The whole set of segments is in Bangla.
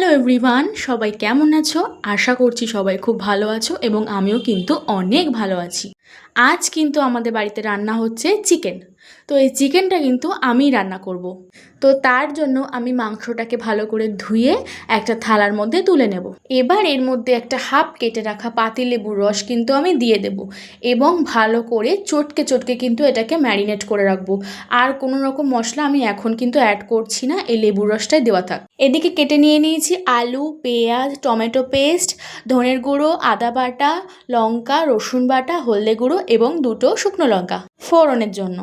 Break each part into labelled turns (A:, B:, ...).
A: হ্যালো এভরিওয়ান সবাই কেমন আছো? আশা করছি সবাই খুব ভালো আছো এবং আমিও কিন্তু অনেক ভালো আছি। আজ কিন্তু আমাদের বাড়িতে রান্না হচ্ছে চিকেন। তো এই চিকেনটা কিন্তু আমিই রান্না করব। তো তার জন্য আমি মাংসটাকে ভালো করে ধুয়ে একটা থালার মধ্যে তুলে নেব। এবার এর মধ্যে একটা হাফ কেটে রাখা পাতিলেবুর রস কিন্তু আমি দিয়ে দেব এবং ভালো করে চটকে চটকে কিন্তু এটাকে ম্যারিনেট করে রাখব। আর কোনো রকম মশলা আমি এখন কিন্তু অ্যাড করছি না, এই লেবুর রসটাই দেওয়া থাক। এদিকে কেটে নিয়ে নিয়েছি আলু, পেঁয়াজ, টমেটো পেস্ট, ধনের গুঁড়ো, আদা বাটা, লঙ্কা, রসুন বাটা, হলদে গুঁড়ো এবং দুটো শুকনো লঙ্কা ফোড়নের জন্য।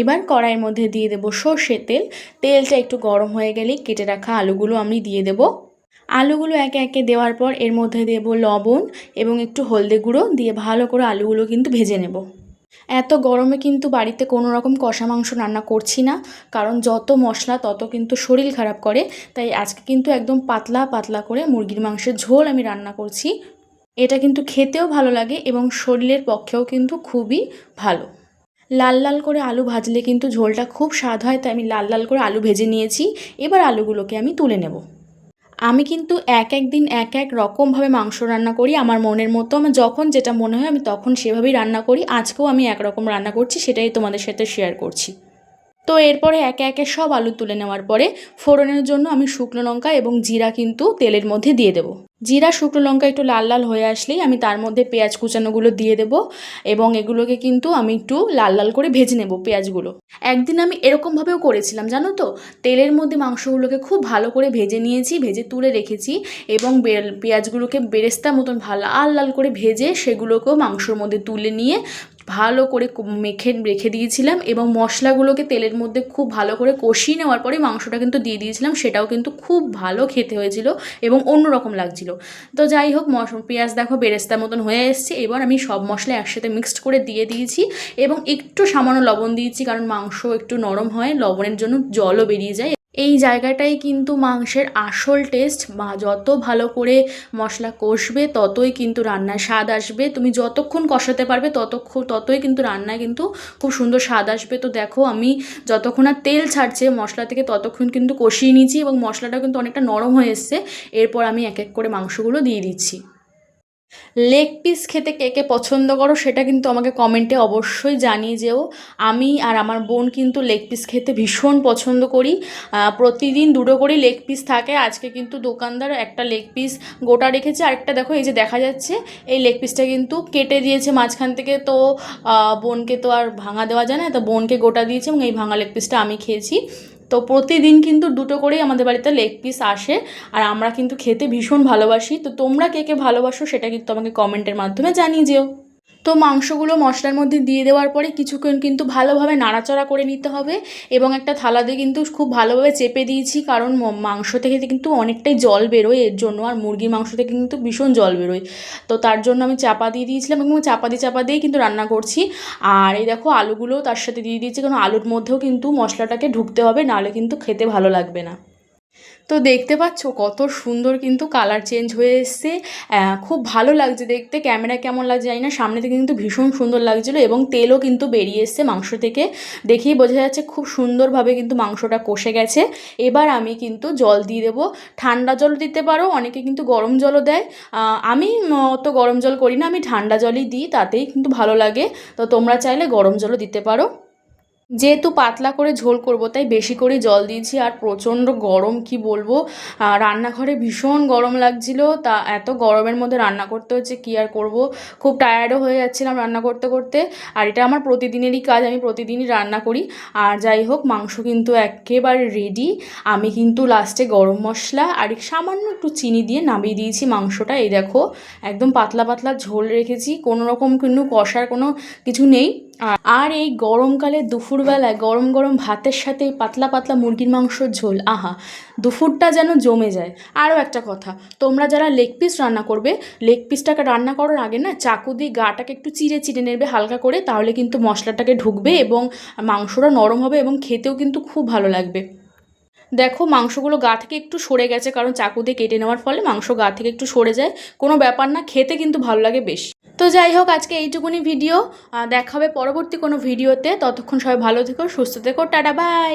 A: এবার কড়াইয়ের মধ্যে দিয়ে দেবো সর্ষের তেল। তেলটা একটু গরম হয়ে গেলেই কেটে রাখা আলুগুলো আমি দিয়ে দেবো। আলুগুলো একে একে দেওয়ার পর এর মধ্যে দেবো লবণ এবং একটু হলদে গুঁড়ো দিয়ে ভালো করে আলুগুলো কিন্তু ভেজে নেব। এত গরমে কিন্তু বাড়িতে কোনো রকম কষা মাংস রান্না করছি না, কারণ যত মশলা তত কিন্তু শরীর খারাপ করে। তাই আজকে কিন্তু একদম পাতলা পাতলা করে মুরগির মাংসের ঝোল আমি রান্না করছি। এটা কিন্তু খেতেও ভালো লাগে এবং শরীরের পক্ষেও কিন্তু খুবই ভালো। লাল লাল করে আলু ভাজলে কিন্তু ঝোলটা খুব স্বাদ হয়, তাই আমি লাল লাল করে আলু ভেজে নিয়েছি। এবার আলুগুলোকে আমি তুলে নেব। আমি কিন্তু এক এক দিন এক এক রকমভাবে মাংস রান্না করি। আমার মনের মতো আমার যখন যেটা মনে হয় আমি তখন সেভাবেই রান্না করি। আজকেও আমি একরকম রান্না করছি, সেটাই তোমাদের সাথে শেয়ার করছি। তো এরপরে একে একে সব আলু তুলে নেওয়ার পরে ফোড়নের জন্য আমি শুকনো লঙ্কা এবং জিরা কিন্তু তেলের মধ্যে দিয়ে দেবো। জিরা, শুকনো লঙ্কা একটু লাল লাল হয়ে আসলেই আমি তার মধ্যে পেঁয়াজ কুচানোগুলো দিয়ে দেব এবং এগুলোকে কিন্তু আমি একটু লাল লাল করে ভেজে নেব পেঁয়াজগুলো। একদিন আমি এরকমভাবেও করেছিলাম, জানো তো? তেলের মধ্যে মাংসগুলোকে খুব ভালো করে ভেজে নিয়েছি, ভেজে তুলে রেখেছি এবং পেঁয়াজগুলোকে বেরেস্তা মতন ভালো, লাল লাল করে ভেজে সেগুলোকেও মাংসর মধ্যে তুলে নিয়ে ভালো করে মেখে রেখে দিয়েছিলাম এবং মশলাগুলোকে তেলের মধ্যে খুব ভালো করে কষিয়ে নেওয়ার পরে মাংসটা কিন্তু দিয়ে দিয়েছিলাম, সেটাও কিন্তু খুব ভালো খেতে হয়েছিল এবং অন্যরকম লাগছিল। তো যাই হোক মশ পেঁয়াজ দেখো বেরেস্তার মতন হয়ে এসছে। এবার আমি সব মশলা একসাথে মিক্সড করে দিয়ে দিয়েছি এবং একটু সামান্য লবণ দিয়েছি, কারণ মাংস একটু নরম হয়, লবণের জন্য জলও বেরিয়ে যায়। এই জায়গাটাই কিন্তু মাংসের আসল টেস্ট বা যত ভালো করে মশলা কষবে ততই কিন্তু রান্নায় স্বাদ আসবে। তুমি যতক্ষণ কষাতে পারবে ততক্ষণ, ততই কিন্তু রান্নায় কিন্তু খুব সুন্দর স্বাদ আসবে। তো দেখো আমি যতক্ষণ আর তেল ছাড়ছে মশলা থেকে ততক্ষণ কিন্তু কষিয়ে নিয়েছি এবং মশলাটাও কিন্তু অনেকটা নরম হয়ে এসছে। এরপর আমি এক এক করে মাংসগুলো দিয়ে দিচ্ছি। লেগ পিস খেতে কে কে পছন্দ করো সেটা কিন্তু আমাকে কমেন্টে অবশ্যই জানিয়ে যেও আমি আর আমার বোন কিন্তু লেগ পিস খেতে ভীষণ পছন্দ করি। প্রতিদিন দুটো করেই লেগ পিস থাকে। আজকে কিন্তু দোকানদার একটা লেগ পিস গোটা রেখেছে। আরেকটা দেখো, এই যে দেখা যাচ্ছে, এই লেগ পিসটা কিন্তু কেটে দিয়েছে মাঝখান থেকে। তো বোনকে তো আর ভাঙা দেওয়া যায় না। তো বোনকে গোটা দিয়েছে এবং এই ভাঙা লেগ পিসটা আমি খেয়েছি। তো প্রতিদিন কিন্তু দুটো করেই আমাদের বাড়িতে লেগ পিস আসে, আর আমরা কিন্তু খেতে ভীষণ ভালোবাসি। তো তোমরা কে কে ভালোবাসো সেটা কিন্তু আমাকে কমেন্টের মাধ্যমে জানিয়ে যেও। তো মাংসগুলো মশলার মধ্যে দিয়ে দেওয়ার পরে কিছুক্ষণ কিন্তু ভালোভাবে নাড়াচাড়া করে নিতে হবে এবং একটা থালাতে কিন্তু খুব ভালোভাবে চেপে দিয়েছি, কারণ মাংস থেকে কিন্তু অনেকটাই জল বেরোয়, এর জন্য আর মুরগির মাংস থেকে কিন্তু ভীষণ জল বেরোয়। তো তার জন্য আমি চাপা দিয়ে দিয়েছিলাম এবং চাপা দিয়ে চাপা দিয়েই কিন্তু রান্না করছি। আর এই দেখো আলুগুলোও তার সাথে দিয়ে দিয়েছি, কারণ আলুর মধ্যেও কিন্তু মশলাটাকে ঢুকতে হবে, নাহলে কিন্তু খেতে ভালো লাগবে না। তো দেখতে পাচ্ছ কত সুন্দর কিন্তু কালার চেঞ্জ হয়ে এসছে। খুব ভালো লাগছে দেখতে। ক্যামেরা কেমন লাগছে জানি না। সামনে থেকে কিন্তু ভীষণ সুন্দর লাগছিল এবং তেলও কিন্তু বেরিয়ে এসছে মাংস থেকে। দেখেই বোঝা যাচ্ছে খুব সুন্দরভাবে কিন্তু মাংসটা কষে গেছে। এবার আমি কিন্তু জল দিয়ে দেবো। ঠান্ডা জল দিতে পারো, অনেকে কিন্তু গরম জলও দেয়। আমি অত গরম জল করি না, আমি ঠান্ডা জলই দিই, তাতেই কিন্তু ভালো লাগে। তো তোমরা চাইলে গরম জলও দিতে পারো। যেহেতু পাতলা করে ঝোল করব, তাই বেশি করে জল দিয়েছি আর প্রচণ্ড গরম, কি বলব? রান্নাঘরে ভীষণ গরম লাগছিল, তা এত গরমের মধ্যে রান্না করতে হচ্ছে, কী আর করব? খুব টায়ার্ডও হয়ে যাচ্ছিলাম রান্না করতে করতে, আর এটা আমার প্রতিদিনেরই কাজ, আমি প্রতিদিনই রান্না করি। আর যাই হোক, মাংস কিন্তু একেবারে রেডি আমি কিন্তু লাস্টে গরম মশলা আর সামান্য একটু চিনি দিয়ে নামিয়ে দিয়েছি মাংসটা, এই দেখো, একদম পাতলা পাতলা ঝোল রেখেছি, কোনো রকম কিন্তু কষার কোনো কিছু নেই। আর এই গরমকালে দুপুরবেলায় গরম গরম ভাতের সাথে পাতলা পাতলা মুরগির মাংসর ঝোল, আহা, দুপুরটা যেন জমে যায়। আরও একটা কথা, তোমরা যারা লেগ পিস রান্না করবে লেগ পিসটাকে রান্না করার আগে না চাকু দিয়ে গাটাকে একটু চিড়ে চিড়ে নেবে হালকা করে, তাহলে কিন্তু মশলাটাকে ঢুকবে এবং মাংসটা নরম হবে এবং খেতেও কিন্তু খুব ভালো লাগবে। দেখো, মাংসগুলো গা থেকে একটু সরে গেছে, কারণ চাকু দিয়ে কেটে নেওয়ার ফলে মাংস গা থেকে একটু সরে যায়। কোনো ব্যাপার না, খেতে কিন্তু ভালো লাগে বেশ। তো যাই হোক, আজকে এইটুকুনি ভিডিও দেখা হবে পরবর্তী কোনো ভিডিওতে ততক্ষণ সবাই ভালো থেকো, সুস্থ থেকো, টাটা বাই